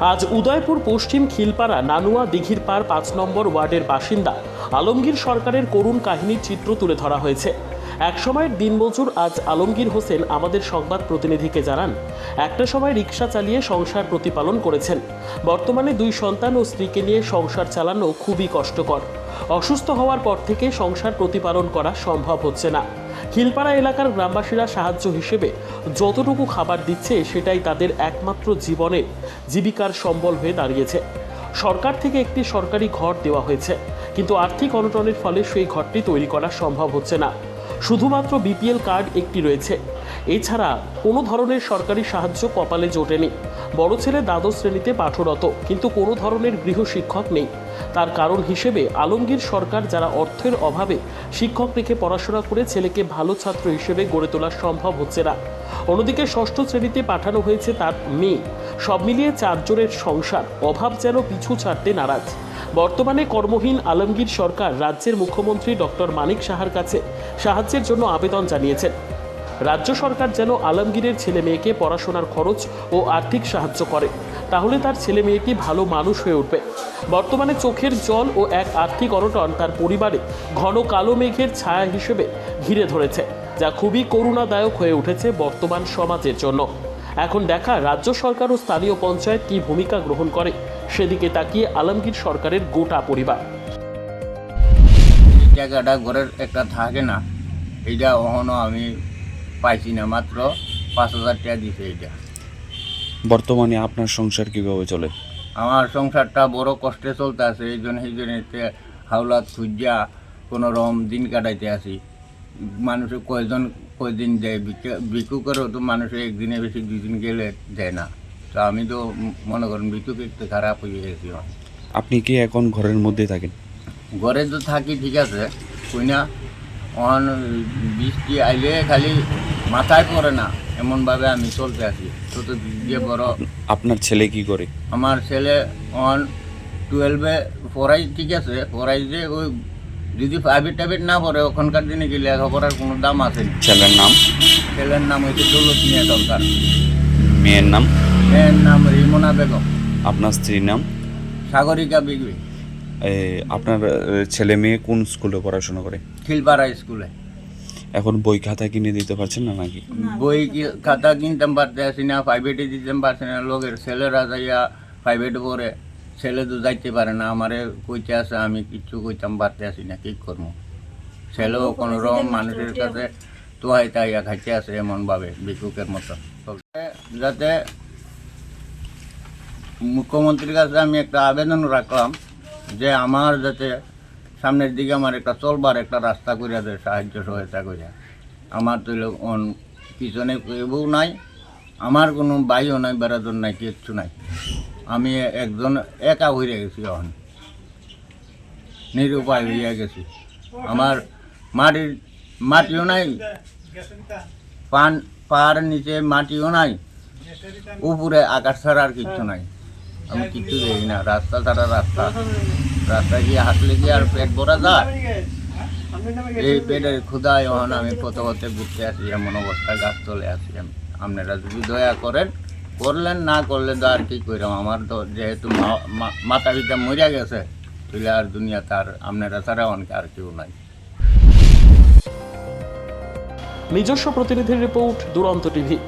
আজ উদয়পুর পশ্চিম খিলপাড়া নানুয়া দিঘির পার পাঁচ নম্বর ওয়ার্ডের বাসিন্দা আলমগীর সরকারের করুণ কাহিনীর চিত্র তুলে ধরা হয়েছে। একসময়ের দিনমজুর আজ আলমগীর হোসেন আমাদের সংবাদ প্রতিনিধিকে জানান, একটা সময় রিক্সা চালিয়ে সংসার প্রতিপালন করেছেন। বর্তমানে দুই সন্তান ও স্ত্রীকে নিয়ে সংসার চালানো খুবই কষ্টকর। অসুস্থ হওয়ার পর থেকে সংসার প্রতিপালন করা সম্ভব হচ্ছে না। খিলপাড়া এলাকার গ্রামবাসীরা সাহায্য হিসেবে যতটুকু খাবার দিচ্ছে সেটাই তাদের একমাত্র জীবনের জীবিকার সম্বল হয়ে দাঁড়িয়েছে। সরকার থেকে একটি সরকারি ঘর দেওয়া হয়েছে, কিন্তু আর্থিক অনটনের ফলে সেই ঘরটি তৈরি করা সম্ভব হচ্ছে না। শুধুমাত্র বিপিএল কার্ড একটি রয়েছে। এছাড়া কোনো ধরনের সরকারি সাহায্য কপালে জোটেনি। বড় ছেলে দ্বাদশ শ্রেণীতে পাঠরত, কিন্তু কোনো ধরনের গৃহশিক্ষক নেই। তার কারণ হিসেবে আলমগীর সরকার যারা অর্থের অভাবে শিক্ষক রেখে পড়াশোনা করে ছেলেকে ভালো ছাত্র হিসেবে গড়ে তোলা সম্ভব হচ্ছে না। অন্যদিকে ষষ্ঠ শ্রেণীতে পাঠানো হয়েছে তার মেয়ে। সব মিলিয়ে চারজনের সংসার, অভাব যেন পিছু ছাড়তে নারাজ। বর্তমানে কর্মহীন আলমগীর সরকার রাজ্যের মুখ্যমন্ত্রী ডক্টর মানিক সাহার কাছে সাহায্যের জন্য আবেদন জানিয়েছেন। রাজ্য সরকার যেন আলমগীরের ছেলে মেয়েকে পড়াশোনার খরচ ও আর্থিক সাহায্য করে, তাহলে তার ছেলে মেয়েটি ভালো মানুষ হয়ে উঠবে। বর্তমানে চোখের জল ও এক আর্থিক অনটন তার পরিবারে ঘন কালো মেঘের ছায়া হিসেবে ঘিরে ধরেছে, যা খুবই করুণাদায়ক হয়ে উঠেছে বর্তমান সমাজের জন্য। এখন দেখা রাজ্য সরকার ও স্থানীয় পঞ্চায়েত কী ভূমিকা গ্রহণ করে, সেদিকে তাকিয়ে আলমগীর সরকারের গোটা পরিবার। টাকাটা ঘরের একটা থাকে না, এইটা এখনও আমি পাইছি না মাত্র পাঁচ হাজার টাকা দিছে এটা। বর্তমানে আপনার সংসার কীভাবে চলে? আমার সংসারটা বড় কষ্টে চলতে আছে এই জন্য এই জন্য হাওলাত খুঁজা কোনো রকম দিন কাটাইতে আসি মানুষে কয়জন কয়দিন দেয়? বিকা- করেও তো মানুষে একদিনে বেশি দুই দিন গেলে দেয় না। তো আমি তো মনে করেন বিকুকে একটু খারাপ হয়ে গেছি আপনি কি এখন ঘরের মধ্যে থাকেন? ঘরে তো থাকি ঠিক আছে। কইনা অন বৃষ্টি আইলে খালি মাথায় পড়ে না এমনভাবে আমি চলতে আছি। তো তো দিয়ে বড়। আপনার ছেলে কি করে? আমার ছেলে অন টুয়েলভে পড়াই ঠিক আছে? পড়াই যে ওই যদি প্রাইভেট টাইভেট না পড়ে ওখানকার দিনে গেলে লেখাপড়ার কোনো দাম আছে ছেলের নাম? ছেলের নাম হচ্ছে দৌলত নিয়ে দরকার মেয়ের নাম? মেয়ের নাম রিমনা বেগম। আপনার স্ত্রীর নাম? সাগরিকা বিগবি। এ, আপনার ছেলে মেয়ে কোন স্কুলে পড়াশোনা করে? খিলপাড়া স্কুলে। এখন বই খাতা কিনে দিতে পারছেন না নাকি? বই কি- খাতা কিনতাম পারতে আসি না প্রাইভেটে দিতাম পারছি না। লোকের ছেলেরা যাইয়া প্রাইভেটে পড়ে ছেলে তো যাইতে পারে না আমারে কইতে আসে আমি কিচ্ছু কইতাম পারতে আসি না কি করব? ছেলেও কোনো রকম মানুষের কাছে তোহাই তাইয়া খাইতে আসে এমনভাবে ভিক্ষুকের মতো। যাতে মুখ্যমন্ত্রীর কাছে আমি একটা আবেদন রাখলাম যে আমার যাতে সামনের দিকে আমার একটা চলবার একটা রাস্তা করে দেয় সাহায্য সহায়তা করে আমার তো অন- পিছনে কেউ নাই, আমার কোনো বাইও নাই বেড়াদর নাই, কিচ্ছু নাই। আমি একজন একা হয়ে গেছি এখন। নিরুপায় হইয়া গেছি। আমার মাটির মাটিও নাই, পান পার নিচে মাটিও নাই, উপরে আকাশ ছাড়া আর কিচ্ছু নাই। আমি কিচ্ছু দেখি না, রাস্তা ছাড়া রাস্তা। রাস্তা গিয়ে হাঁটলে গিয়ে আর পেট ভরা যায়? এই পেটের ক্ষুদায় এখন আমি পথে পথে ঘুরতে আসি, এমন অবস্থা, গাছ চলে আসি আমি। আপনারা যদি দয়া করেন, করলেন, না করলে তো আর কি করলাম আমার তো যেহেতু মা- মা- মাথা পিতা মরিয়া গেছে, তাহলে আর দুনিয়া তার আপনারা ছাড়া অনেক আর কেউ নাই। নিজস্ব প্রতিনিধির রিপোর্ট, দুরন্ত টিভি।